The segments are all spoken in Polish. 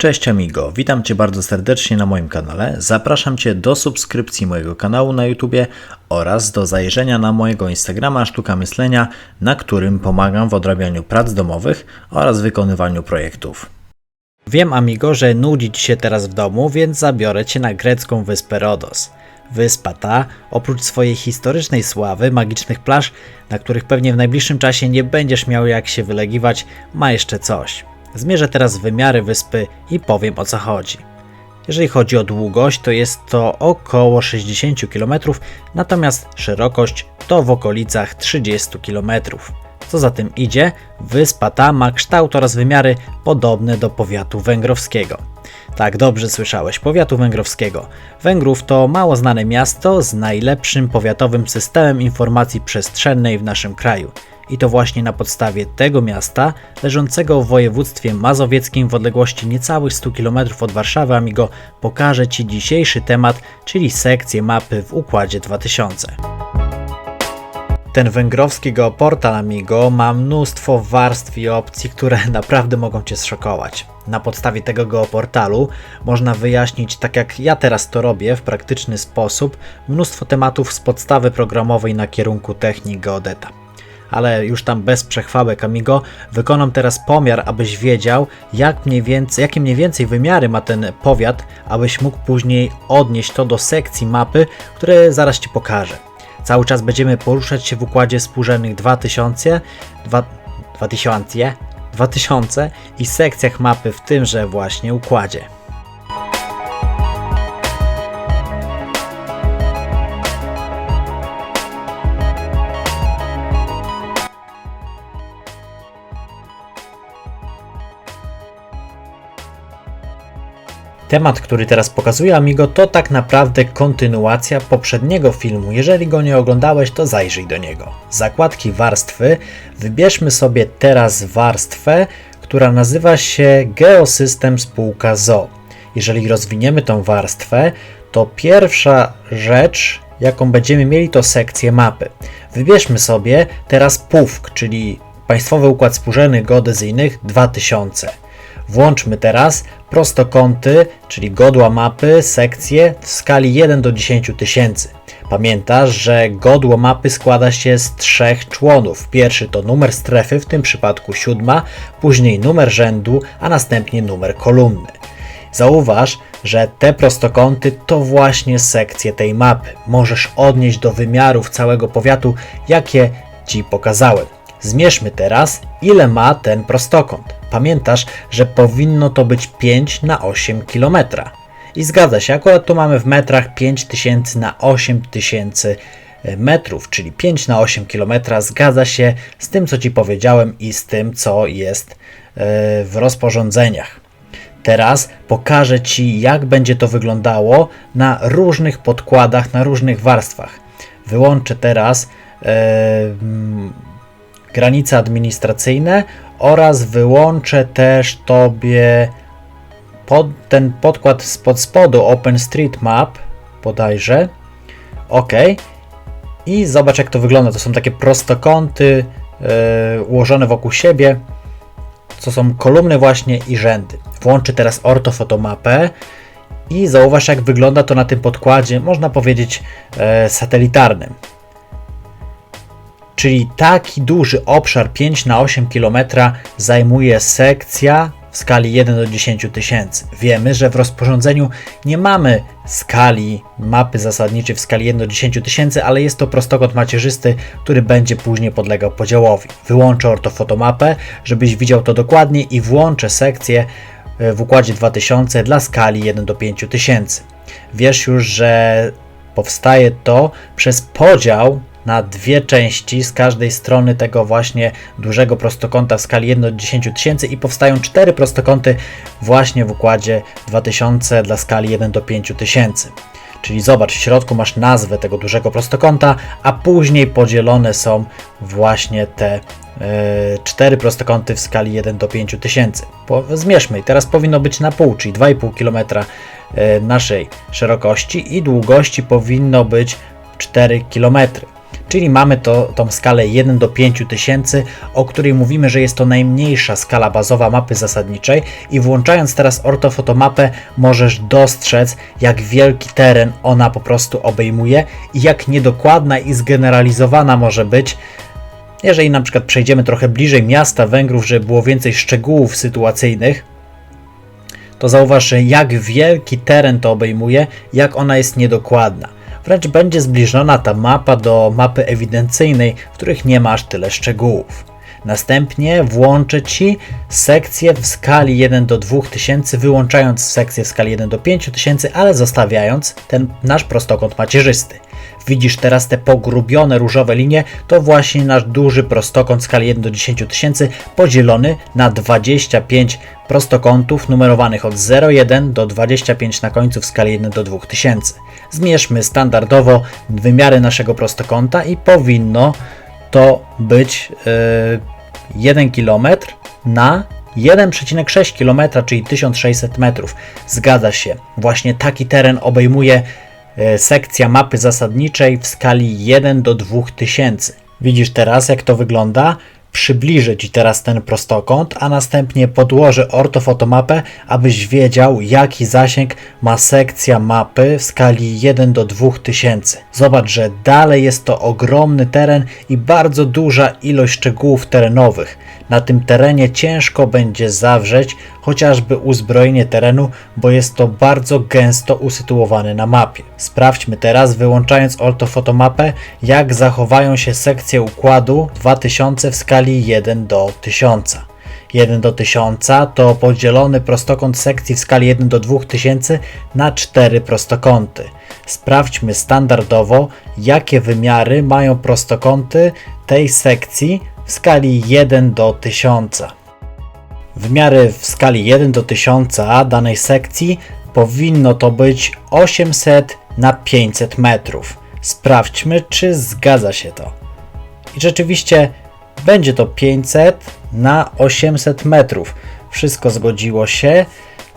Cześć amigo, witam Cię bardzo serdecznie na moim kanale. Zapraszam Cię do subskrypcji mojego kanału na YouTubie oraz do zajrzenia na mojego Instagrama Sztuka Myślenia, na którym pomagam w odrabianiu prac domowych oraz wykonywaniu projektów. Wiem amigo, że nudzi Ci się teraz w domu, więc zabiorę Cię na grecką wyspę Rodos. Wyspa ta, oprócz swojej historycznej sławy, magicznych plaż, na których pewnie w najbliższym czasie nie będziesz miał jak się wylegiwać, ma jeszcze coś. Zmierzę teraz w wymiary wyspy i powiem o co chodzi. Jeżeli chodzi o długość, to jest to około 60 km, natomiast szerokość to w okolicach 30 km. Co za tym idzie, wyspa ta ma kształt oraz wymiary podobne do powiatu węgrowskiego. Tak, dobrze słyszałeś, powiatu węgrowskiego. Węgrów to mało znane miasto z najlepszym powiatowym systemem informacji przestrzennej w naszym kraju. I to właśnie na podstawie tego miasta, leżącego w województwie mazowieckim w odległości niecałych 100 km od Warszawy, amigo, pokażę Ci dzisiejszy temat, czyli sekcję mapy w Układzie 2000. Ten węgrowski geoportal Amigo ma mnóstwo warstw i opcji, które naprawdę mogą Cię zszokować. Na podstawie tego geoportalu można wyjaśnić, tak jak ja teraz to robię, w praktyczny sposób, mnóstwo tematów z podstawy programowej na kierunku technik geodeta ale już tam bez przechwałek Amigo, wykonam teraz pomiar, abyś wiedział, jak mniej więcej, jakie mniej więcej wymiary ma ten powiat, abyś mógł później odnieść to do sekcji mapy, które zaraz Ci pokażę. Cały czas będziemy poruszać się w układzie współrzędnych 2000, 2000, 2000 i sekcjach mapy w tymże właśnie układzie. Temat, który teraz pokazuję Amigo, to tak naprawdę kontynuacja poprzedniego filmu. Jeżeli go nie oglądałeś, to zajrzyj do niego. Zakładki warstwy. Wybierzmy sobie teraz warstwę, która nazywa się Geosystem spółka ZO. Jeżeli rozwiniemy tą warstwę, to pierwsza rzecz, jaką będziemy mieli, to sekcję mapy. Wybierzmy sobie teraz PUFK, czyli Państwowy Układ Współrzędnych Geodezyjnych 2000. Włączmy teraz prostokąty, czyli godła mapy, sekcje w skali 1 do 10 tysięcy. Pamiętasz, że godło mapy składa się z trzech członów. Pierwszy to numer strefy, w tym przypadku siódma, później numer rzędu, a następnie numer kolumny. Zauważ, że te prostokąty to właśnie sekcje tej mapy. Możesz odnieść do wymiarów całego powiatu, jakie Ci pokazałem. Zmierzmy teraz, ile ma ten prostokąt. Pamiętasz, że powinno to być 5 na 8 km. I zgadza się, akurat tu mamy w metrach 5000 na 8000 e, metrów, czyli 5 na 8 km. Zgadza się z tym, co Ci powiedziałem i z tym, co jest e, w rozporządzeniach. Teraz pokażę Ci, jak będzie to wyglądało na różnych podkładach, na różnych warstwach. Wyłączę teraz e, granice administracyjne oraz wyłączę też Tobie pod, ten podkład spod spodu OpenStreetMap bodajże. OK. I zobacz jak to wygląda. To są takie prostokąty yy, ułożone wokół siebie. To są kolumny właśnie i rzędy. Włączę teraz ortofotomapę i zauważ jak wygląda to na tym podkładzie, można powiedzieć yy, satelitarnym. Czyli taki duży obszar 5 na 8 km zajmuje sekcja w skali 1 do 10 tysięcy. Wiemy, że w rozporządzeniu nie mamy skali mapy zasadniczej w skali 1 do 10 tysięcy, ale jest to prostokąt macierzysty, który będzie później podlegał podziałowi. Wyłączę ortofotomapę, żebyś widział to dokładnie i włączę sekcję e, w układzie 2000 dla skali 1 do 5 tysięcy. Wiesz już, że powstaje to przez podział na dwie części z każdej strony tego właśnie dużego prostokąta w skali 1 do 10 tysięcy i powstają cztery prostokąty właśnie w układzie 2000 dla skali 1 do 5000. Czyli zobacz, w środku masz nazwę tego dużego prostokąta, a później podzielone są właśnie te e, cztery prostokąty w skali 1 do 5000. Zmierzmy i teraz powinno być na pół, czyli 2,5 km e, naszej szerokości i długości powinno być 4 km. Czyli mamy to, tą skalę 1 do 5000, o której mówimy, że jest to najmniejsza skala bazowa mapy zasadniczej i włączając teraz ortofotomapę możesz dostrzec jak wielki teren ona po prostu obejmuje i jak niedokładna i zgeneralizowana może być jeżeli na przykład przejdziemy trochę bliżej miasta Węgrów, żeby było więcej szczegółów sytuacyjnych, to zauważ, jak wielki teren to obejmuje, jak ona jest niedokładna. Wręcz będzie zbliżona ta mapa do mapy ewidencyjnej, w których nie ma aż tyle szczegółów. Następnie włączę Ci sekcję w skali 1 do 2000, wyłączając sekcję w skali 1 do 5000, ale zostawiając ten nasz prostokąt macierzysty. Widzisz teraz te pogrubione różowe linie, to właśnie nasz duży prostokąt w skali 1 do 10 tysięcy podzielony na 25 prostokątów numerowanych od 0,1 do 25 na końcu w skali 1 do 2000. Zmierzmy standardowo wymiary naszego prostokąta i powinno to być yy, 1 km na 1,6 km, czyli 1600 metrów. Zgadza się, właśnie taki teren obejmuje E, sekcja mapy zasadniczej w skali 1 do 2000. Widzisz teraz, jak to wygląda? Przybliżę Ci teraz ten prostokąt, a następnie podłożę ortofotomapę, abyś wiedział, jaki zasięg ma sekcja mapy w skali 1 do 2000. Zobacz, że dalej jest to ogromny teren i bardzo duża ilość szczegółów terenowych. Na tym terenie ciężko będzie zawrzeć chociażby uzbrojenie terenu, bo jest to bardzo gęsto usytuowane na mapie. Sprawdźmy teraz, wyłączając ortofotomapę, jak zachowają się sekcje układu 2000 w skali 1 do 1000. 1 do 1000 to podzielony prostokąt sekcji w skali 1 do 2000 na 4 prostokąty. Sprawdźmy standardowo, jakie wymiary mają prostokąty tej sekcji w skali 1 do 1000. Wymiary w skali 1 do 1000 danej sekcji powinno to być 800 na 500 metrów. Sprawdźmy, czy zgadza się to. I rzeczywiście będzie to 500 na 800 metrów. Wszystko zgodziło się.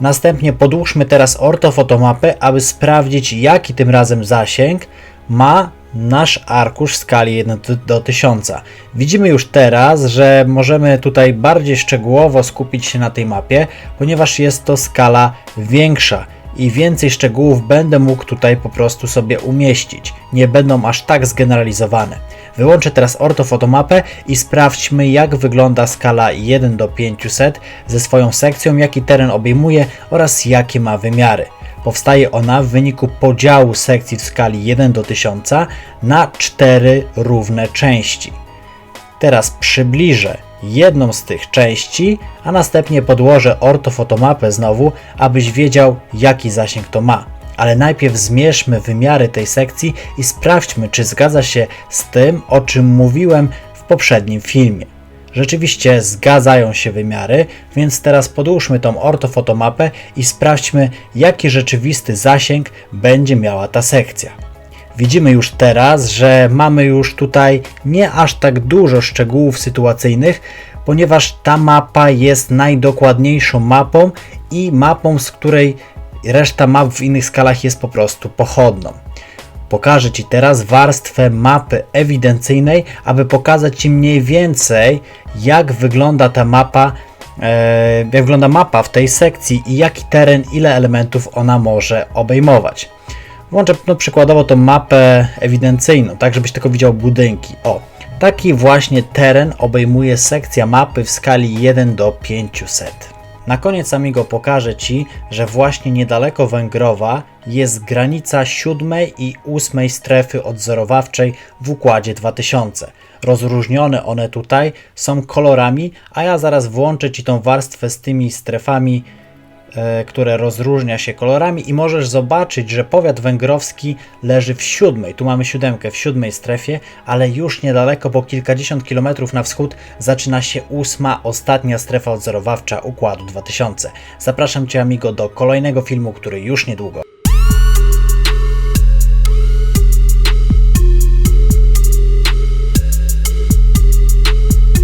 Następnie podłóżmy teraz ortofotomapę, aby sprawdzić jaki tym razem zasięg ma nasz arkusz w skali 1 do 1000. Widzimy już teraz, że możemy tutaj bardziej szczegółowo skupić się na tej mapie, ponieważ jest to skala większa i więcej szczegółów będę mógł tutaj po prostu sobie umieścić. Nie będą aż tak zgeneralizowane. Wyłączę teraz ortofotomapę i sprawdźmy jak wygląda skala 1 do 500 ze swoją sekcją, jaki teren obejmuje oraz jakie ma wymiary. Powstaje ona w wyniku podziału sekcji w skali 1 do 1000 na 4 równe części. Teraz przybliżę jedną z tych części, a następnie podłożę ortofotomapę znowu, abyś wiedział jaki zasięg to ma. Ale najpierw zmierzmy wymiary tej sekcji i sprawdźmy, czy zgadza się z tym, o czym mówiłem w poprzednim filmie. Rzeczywiście zgadzają się wymiary, więc teraz podłóżmy tą ortofotomapę i sprawdźmy, jaki rzeczywisty zasięg będzie miała ta sekcja. Widzimy już teraz, że mamy już tutaj nie aż tak dużo szczegółów sytuacyjnych, ponieważ ta mapa jest najdokładniejszą mapą i mapą, z której reszta map w innych skalach jest po prostu pochodną. Pokażę Ci teraz warstwę mapy ewidencyjnej, aby pokazać Ci mniej więcej, jak wygląda ta mapa, e, jak wygląda mapa w tej sekcji i jaki teren, ile elementów ona może obejmować. Włączę no, przykładowo tą mapę ewidencyjną, tak żebyś tylko widział budynki. O, taki właśnie teren obejmuje sekcja mapy w skali 1 do 500. Na koniec Amigo pokażę Ci, że właśnie niedaleko Węgrowa jest granica siódmej i ósmej strefy odzorowawczej w układzie 2000. Rozróżnione one tutaj są kolorami, a ja zaraz włączę Ci tą warstwę z tymi strefami które rozróżnia się kolorami i możesz zobaczyć, że powiat węgrowski leży w siódmej, tu mamy siódemkę w siódmej strefie, ale już niedaleko, po kilkadziesiąt kilometrów na wschód zaczyna się ósma, ostatnia strefa odzorowawcza Układu 2000. Zapraszam Cię amigo do kolejnego filmu, który już niedługo